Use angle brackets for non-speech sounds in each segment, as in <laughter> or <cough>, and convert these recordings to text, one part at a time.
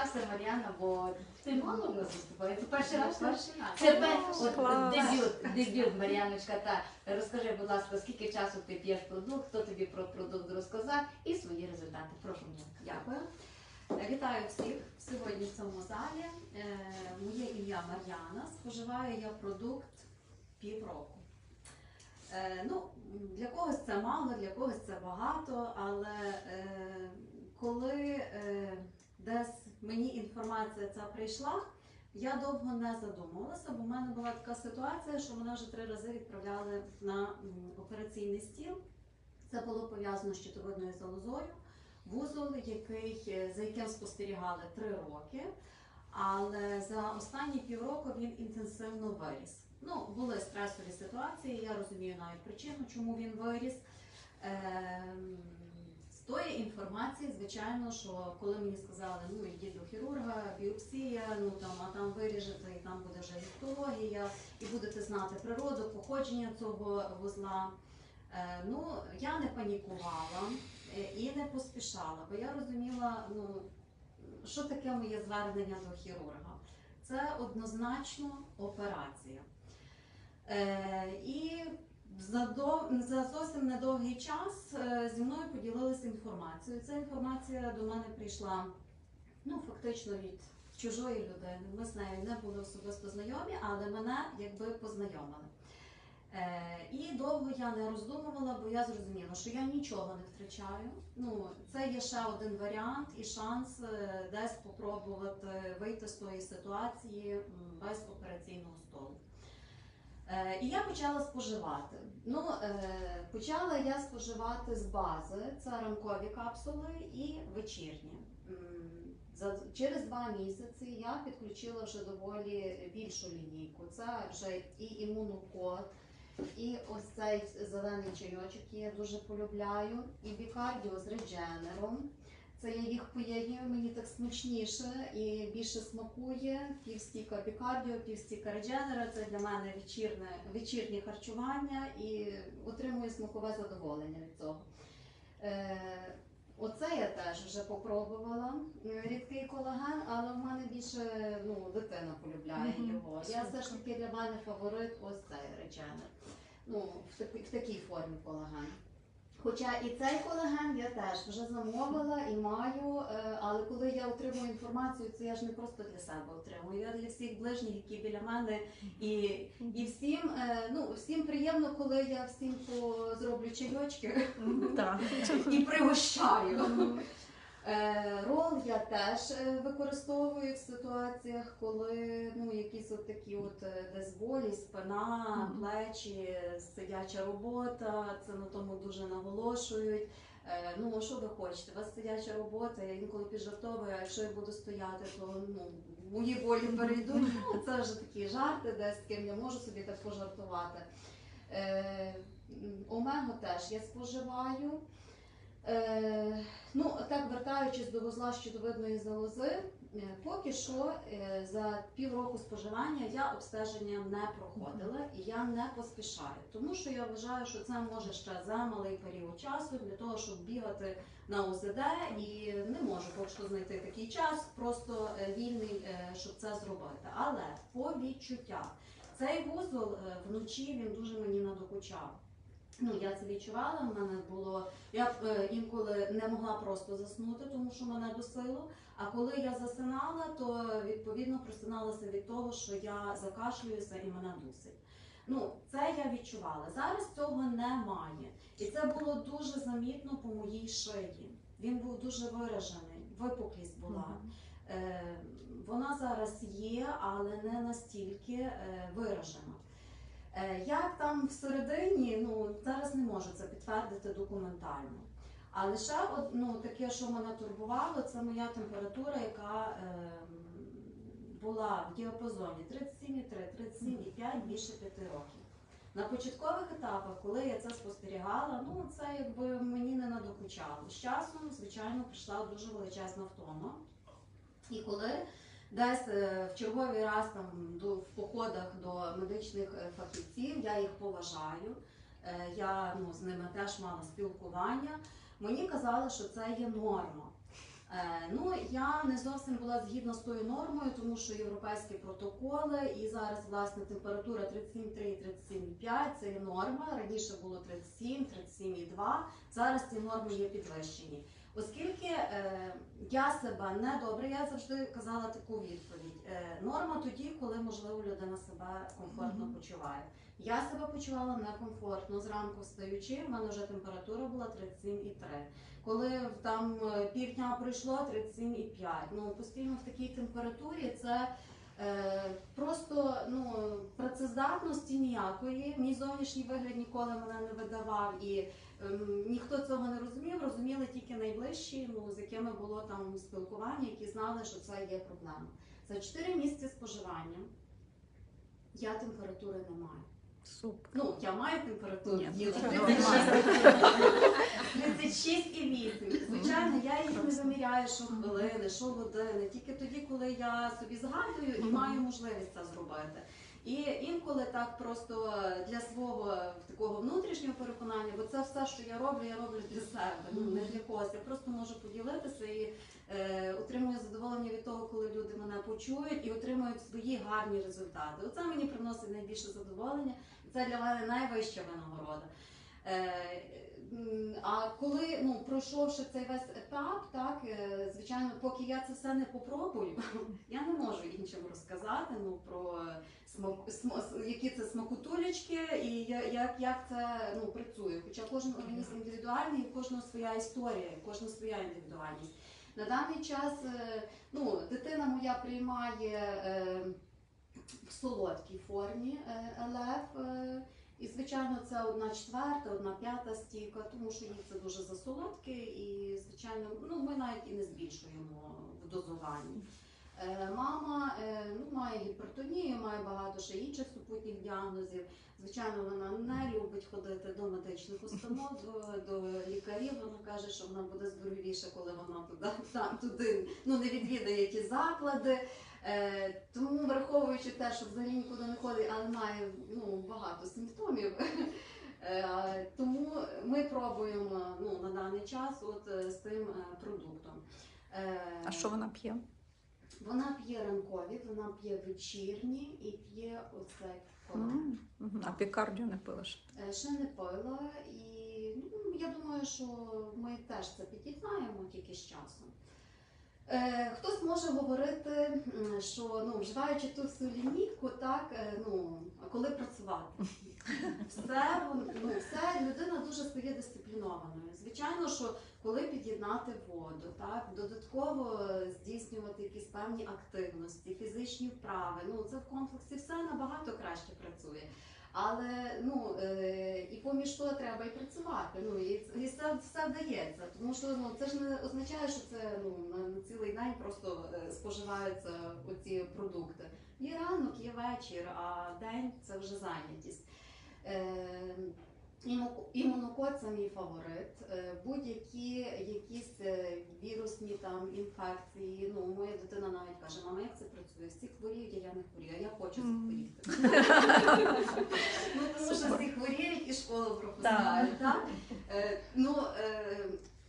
представся, Мар'яна, бо ти мало в нас виступає. Це перший раз. Перший раз. Це от, клас. дебют, дебют, Мар'яночка. Та розкажи, будь ласка, скільки часу ти п'єш продукт, хто тобі про продукт розказав і свої результати. Прошу мене. Дякую. Вітаю всіх сьогодні в цьому залі. Е, Моє ім'я Мар'яна. Споживаю я продукт півроку. Е, Ну, для когось це мало, для когось це багато, але е, коли е, десь мені інформація ця прийшла, я довго не задумувалася, бо в мене була така ситуація, що мене вже три рази відправляли на операційний стіл. Це було пов'язано з щитовидною залозою вузол, який, е, за яким спостерігали три роки, але за останні півроку він інтенсивно виріс. Ну, були стресові ситуації, я розумію навіть причину, чому він виріс. З тої інформації, звичайно, що коли мені сказали, ну йдіть до хірурга, біопсія, ну там, а там виріжете, і там буде вже гістологія, і будете знати природу, походження цього вузла. Е, ну, я не панікувала е, і не поспішала, бо я розуміла, ну, що таке моє звернення до хірурга. Це однозначно операція. Е, і за, зовсім недовгий час е, зі мною поділилися інформацією. Ця інформація до мене прийшла ну, фактично від чужої людини. Ми з нею не були особисто знайомі, але мене якби познайомили. Е, і довго я не роздумувала, бо я зрозуміла, що я нічого не втрачаю. Ну, це є ще один варіант і шанс е, десь спробувати вийти з тої ситуації без операційного столу. Е, І я почала споживати. Ну, е, почала я споживати з бази, це ранкові капсули і вечірні. Через два місяці я підключила вже доволі більшу лінійку. Це вже і імунокод, і ось цей зелений чайочок, який я дуже полюбляю, і бікардіо з редженером. Це я їх поєднюю, мені так смачніше і більше смакує. Півстіка бікардіо, півстіка редженера. Це для мене вечірне, вечірнє харчування і отримую смакове задоволення від цього. Е, Оце я теж вже попробувала. Е, Рідкий колаген, але в мене більше ну, дитина полюбляє Мгм, його. Я все ж таки для мене фаворит ось цей редженер. Ну, в, таки- в такій формі колаген. Хоча і цей колаген я теж вже замовила і маю, е, але коли я отримую інформацію, це я ж не просто для себе отримую, я для всіх ближніх, які біля мене, і, і всім, е, ну, всім приємно, коли я всім зроблю чайочки і пригощаю. Е, Рол я теж е, використовую в ситуаціях, коли ну, якісь от такі от е, десь болі, спина, плечі, сидяча робота, це на тому дуже наголошують. Ну, що ви хочете? У вас сидяча робота, я інколи піджартовую, а якщо я буду стояти, то ну, мої болі перейдуть. Ну, це вже такі жарти, десь з ким я можу собі так пожартувати. М, Омегу теж я споживаю. Е, ну, так вертаючись до вузла щитовидної залози, е, поки що е, за півроку споживання я обстеження не проходила і я не поспішаю, тому що я вважаю, що це може ще за малий період часу для того, щоб бігати на УЗД, і не можу поки що знайти такий час, просто е, вільний, е, щоб це зробити. Але по відчуттях цей вузол е, вночі він дуже мені надокучав. Ну, я це відчувала. в мене було. Я е, інколи не могла просто заснути, тому що мене досило. А коли я засинала, то відповідно просиналася від того, що я закашлююся і мене дусить. Ну, це я відчувала. Зараз цього немає. І це було дуже замітно по моїй шиї. Він був дуже виражений, випуклість була. Е, вона зараз є, але не настільки е, виражена. Е, як там всередині, ну зараз не можу це підтвердити документально. А лише од- ну, таке, що мене турбувало, це моя температура, яка е, була в діапазоні 37,3, 37,5 більше 5 років. На початкових етапах, коли я це спостерігала, ну це якби мені не надокучало. З часом, звичайно, прийшла дуже величезна втома. І коли десь е, в черговий раз там до, в походах до медичних е, фахівців, я їх поважаю. е, Я ну, з ними теж мала спілкування. Мені казали, що це є норма. Ну, я не зовсім була згідна з тою нормою, тому що європейські протоколи, і зараз власне температура 37,3 37,5 це є норма. Раніше було 37, 37,2, Зараз ці норми є підвищені. Оскільки е, я себе не добре, я завжди казала таку відповідь. Е, норма тоді, коли можливо людина себе комфортно Мгм. почуває. Я себе почувала некомфортно. Зранку встаючи, в мене вже температура була 37,3. Коли там е, півдня пройшло 37,5. Ну постійно в такій температурі це. Е, просто ну працездатності ніякої. Мій зовнішній вигляд ніколи мене не видавав, і ем, ніхто цього не розумів. Розуміли тільки найближчі, ну з якими було там спілкування, які знали, що це є проблема. За 4 місяці споживання я температури не маю. Супер. Ну, я маю температуру Ні, тіла це 36,8. Звичайно, я її не заміряю, що хвилини, що години, тільки тоді, коли я собі згадую і маю можливість це зробити. І інколи так просто для свого такого внутрішнього переконання, бо це все, що я роблю, я роблю для себе, ну не для когось. Я просто можу поділитися і е, коли люди мене почують і отримують свої гарні результати. Оце мені приносить найбільше задоволення, і це для мене найвища винагорода. Е, а коли ну пройшовши цей весь етап, так е, звичайно, поки я це все не попробую, <laughs> я не можу іншим розказати ну про смак, смо- які це смакутулечки і як, як це ну працює. Хоча кожен організм індивідуальний, і в кожного своя історія, кожного своя індивідуальність. На даний час е, ну, дитина моя приймає е, в солодкій формі ЛФ. е, і, звичайно, це одна четверта, одна п'ята стійка, тому що їй це дуже засолодке, і, звичайно, ну, ми навіть і не збільшуємо в дозуванні. Е, Мама е, ну, має гіпертонію, має багато ще інших супутніх діагнозів. Звичайно, вона не любить ходити до медичних установ, до, до лікарів. Вона каже, що вона буде здоровіша, коли вона туди, там, туди ну, не відвідає які заклади. Е, тому, враховуючи те, що взагалі нікуди не ходить, але має ну, багато симптомів. Тому ми пробуємо ну, на даний час от, з цим продуктом. А що вона п'є? Вона п'є ранкові, вона п'є вечірні і п'є оцей. М. А пікардію не пилиш? Е, Ще не пила, і ну, я думаю, що ми теж це під'єднаємо тільки з часом. Е, хтось може говорити, що ну, вживаючи ту всю лінійку, так, е, ну, коли працювати? <laughs> Все, ну, все людина дуже стає дисциплінованою. Звичайно, що коли під'єднати воду, так, додатково здійснювати якісь певні активності, фізичні вправи, ну це в комплексі все набагато краще працює. Але ну е, і поміж того треба і працювати. Ну і, і все, все вдається. Тому що ну це ж не означає, що це ну на, цілий день просто е, споживаються оці продукти. Є ранок, є вечір, а день це вже зайнятість. Е, Імунокод це мій фаворит. Е, Будь-які якісь е, вірусні там інфекції. Ну, моя дитина навіть каже, мама, як це працює? Всі хворіють, а я не хворію, а я хочу захворіти. <laughs> Ну, тому що всі хворіють і школу пропускають.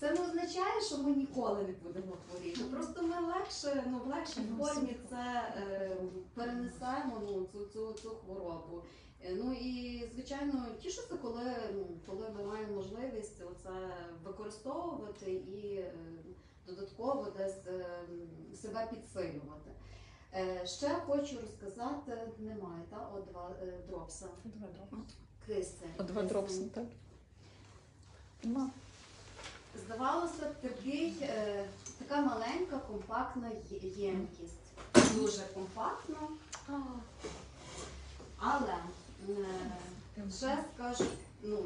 Це не означає, що ми ніколи не будемо хворіти. Просто ми легше, ну в легшій Ну, формі це е, перенесемо ну, цю, цю, цю хворобу. Е, Ну і звичайно тішуся, коли, ну, коли ми маємо можливість оце використовувати і е, додатково десь е, себе підсилювати. Е, Ще хочу розказати, немає та о два е, дропса. Два дропси. Кисень. О, Два дропси, так? Нема. Здавалося, такий, е, така маленька компактна ємкість. Дуже компактна, але е, ще скажу, ну,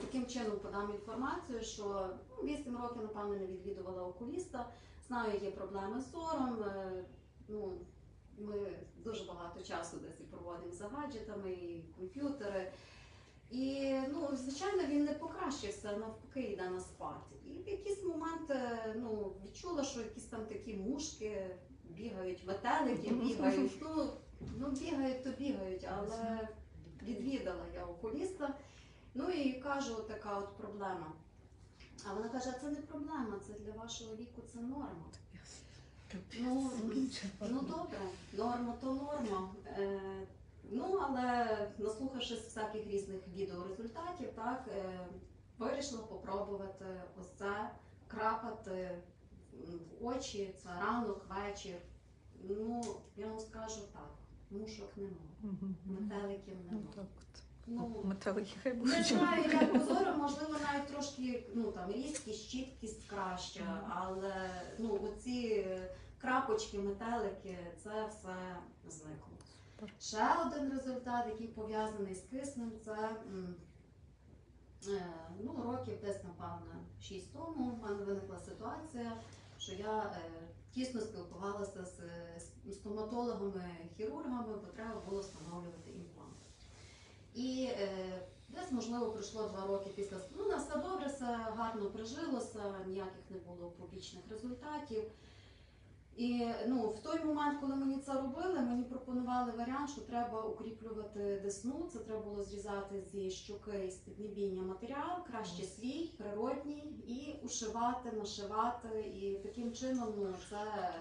таким чином подам інформацію, що ну, 8 років, напевно, не відвідувала окуліста. Знаю, є проблеми з зором. е, Ну, ми дуже багато часу десь і проводимо за гаджетами, і комп'ютери. І ну, звичайно, він не покращився, навпаки, йде на спад. І в якийсь момент е, ну, відчула, що якісь там такі мушки бігають, метелики <laughs> бігають. Ну, ну бігають, то бігають, але відвідала я окуліста. Ну і кажу, така от проблема. А вона каже, це не проблема, це для вашого віку це норма. Ну, ну добре, норма то норма. Ну, але наслухавшись всяких різних відеорезультатів, так, е, вирішила попробувати ось це крапати в очі, це ранок, вечір. Ну, я вам скажу так, мушок нема, метеликів Ну нема. Ну, Металики хай не знаю, як позору, можливо, навіть трошки ну там різкість, чіткість краща, але ну оці крапочки, метелики, це все зникло. Ще один результат, який пов'язаний з киснем, це е, ну, років десь, напевно, 6 тому в мене виникла ситуація, що я е, тісно спілкувалася з, з стоматологами, хірургами, бо треба було встановлювати імплант. І е, десь, можливо, пройшло два роки після ну, на все добре, все гарно прижилося, ніяких не було побічних результатів. І ну, в той момент, коли мені це робили, мені пропонували варіант, що треба укріплювати десну. Це треба було зрізати зі щоки з піднебіння матеріал, краще свій, природній, і ушивати, нашивати. І таким чином ну, це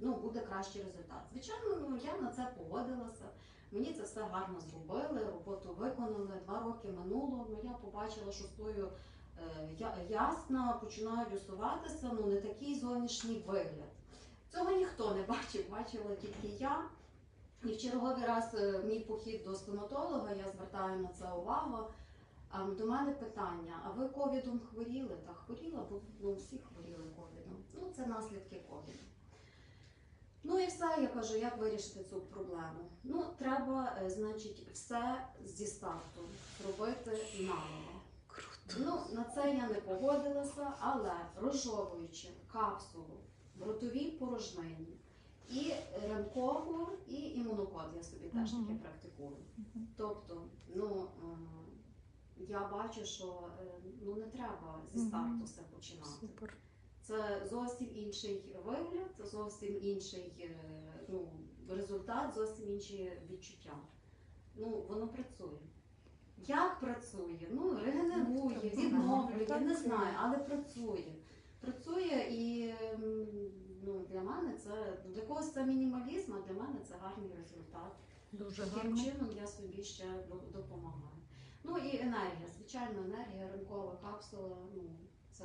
ну, буде кращий результат. Звичайно, ну, я на це погодилася. Мені це все гарно зробили, роботу виконали, два роки минуло. Ну я побачила, що стою е, я- ясно, починають усуватися, ну не такий зовнішній вигляд. Цього ніхто не бачив, бачила тільки я. І в черговий раз е, мій похід до стоматолога, я звертаю на це увагу. До мене питання: а ви ковідом хворіли? Та хворіла, бо ну, всі хворіли ковідом. Ну, це наслідки ковіду. Ну і все, я кажу, як вирішити цю проблему? Ну, треба, е, значить, все зі старту зробити наново. Круто. Ну, на це я не погодилася, але розжовуючи капсулу в ротовій порожнині і ремкову, і імунокод, я собі теж таке практикую. Тобто, ну е, я бачу, що е, ну не треба зі старту все починати. Це зовсім інший вигляд, зовсім інший е, ну, результат, зовсім інші відчуття. Ну, воно працює. Як працює? Ну, регенерує, відновлює, не знаю, але працює. Працює і ну, для мене це для когось це мінімалізм, а для мене це гарний результат. Дуже Таким гарно. чином я собі ще допомагаю. Ну і енергія, звичайно, енергія, ринкова капсула, ну це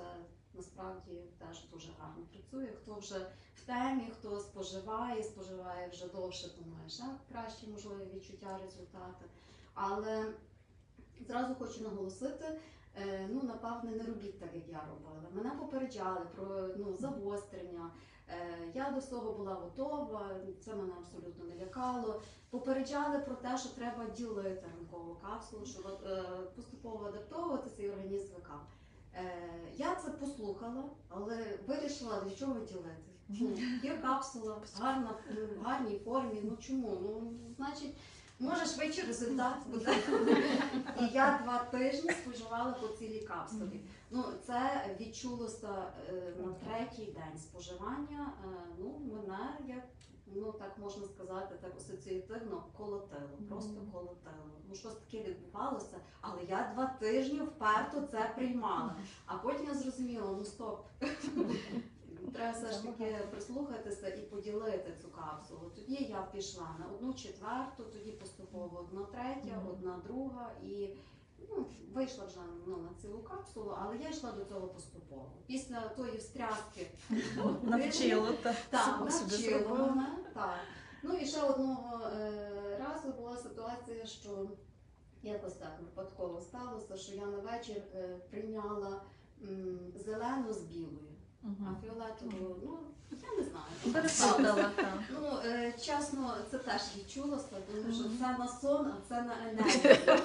насправді теж дуже гарно працює. Хто вже в темі, хто споживає, споживає вже довше, думає, ще краще можливі відчуття, результати. Але зразу хочу наголосити. Е, Ну, напевне, не робіть так, як я робила. Мене попереджали про ну, загострення. Е, Я до всього була готова, це мене абсолютно не лякало. Попереджали про те, що треба ділити ранкову капсулу, щоб е, поступово адаптовуватися і організм звикав. Я це послухала, але вирішила для чого ділити. Ну, Є капсула, гарна, в гарній формі. Ну чому? Ну, значить, може швидше результат буде. І я два тижні споживала по цілій капсулі. Ну, це відчулося е, на третій день споживання. Е, ну, мене як ну так можна сказати, так асоціативно колотило, просто колотило. Ну щось таке відбувалося, але я два тижні вперто це приймала. А потім я зрозуміла, ну стоп. <laughs> Треба все ж таки прислухатися і поділити цю капсулу. Тоді я пішла на одну четверту, тоді поступово одна третя, одна друга і ну, вийшла вже ну, на цілу капсулу, але я йшла до цього поступово. Після тої встряски <laughs> Навчила <laughs> так. так, навчила мене. Так. Ну і ще одного е, разу була ситуація, що якось так випадково сталося, що я на вечір е, прийняла зелену з білою, а Мгм. фіолетову, ну я не знаю. Переплутала, так. Ну, е, чесно, це теж відчулося, тому що це на сон, а це на <laughs> енергію.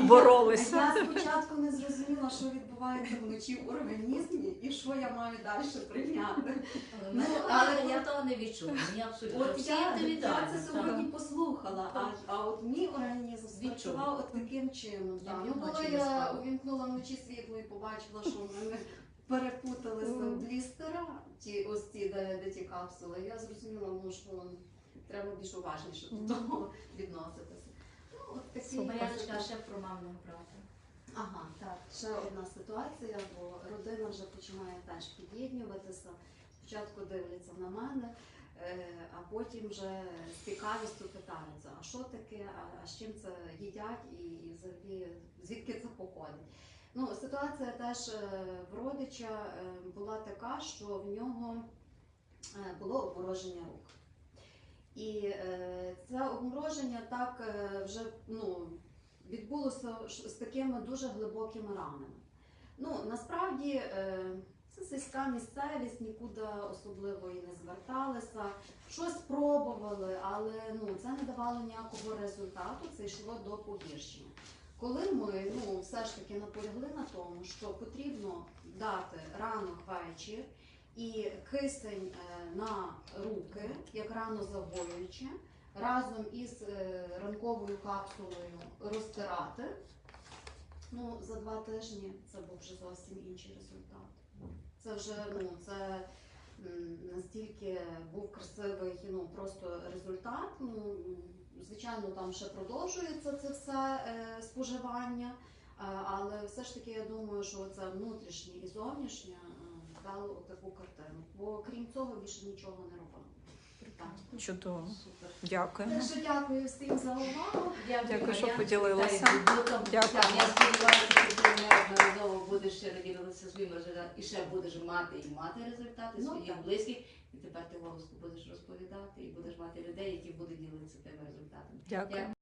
Боролися. Я спочатку не зрозуміла, що відбувається вночі в організмі і що я маю далі прийняти. Ну, але але я того не відчула. Мені абсолютно От я, я це так. сьогодні послухала, а, а от мій організм спрацював от таким чином. Я Ну, коли я увімкнула вночі світло і побачила, що в мене перепуталися Мгм. блістера, ті ось ті, де, де ті капсули, я зрозуміла, ну, що треба більш уважніше до того відноситися. Ну, от такі Мар'яночка, ще про мамного брата. Ага, так. Ще одна ситуація, бо родина вже починає теж під'єднуватися. Спочатку дивляться на мене, е, а потім вже з цікавістю питаються, а що таке, а, а з чим це їдять і, і взагалі звідки це походить. Ну, ситуація теж е, в родича е, була така, що в нього е, було обмороження рук. І це обмороження так вже ну, відбулося з такими дуже глибокими ранами. Ну, насправді це сільська місцевість, нікуди особливо і не зверталися. Щось пробували, але ну, це не давало ніякого результату, це йшло до погіршення. Коли ми ну, все ж таки наполягли на тому, що потрібно дати ранок вечір і кисень е, на руки, як рано загоюючи, разом із е, ранковою капсулою розтирати. Ну, за два тижні це був вже зовсім інший результат. Це вже ну, це настільки був красивий ну, просто результат. Ну, звичайно, там ще продовжується це все е, споживання, е, але все ж таки я думаю, що це внутрішнє і зовнішнє е, дало таку картину. Бо крім цього більше нічого не робили. Так. Чудово. Супер. Дякуємо. Так що дякую всім за увагу. Дякую, що. Вітаю з дебютом. Дякую. Я сподіваюся, що ти неодноразово будеш ще ділитися своїми результатами і ще будеш мати і мати результати Ну, своїх близьких. І тепер ти голосно будеш розповідати і будеш мати людей, які будуть ділитися тими результатами. Дякую.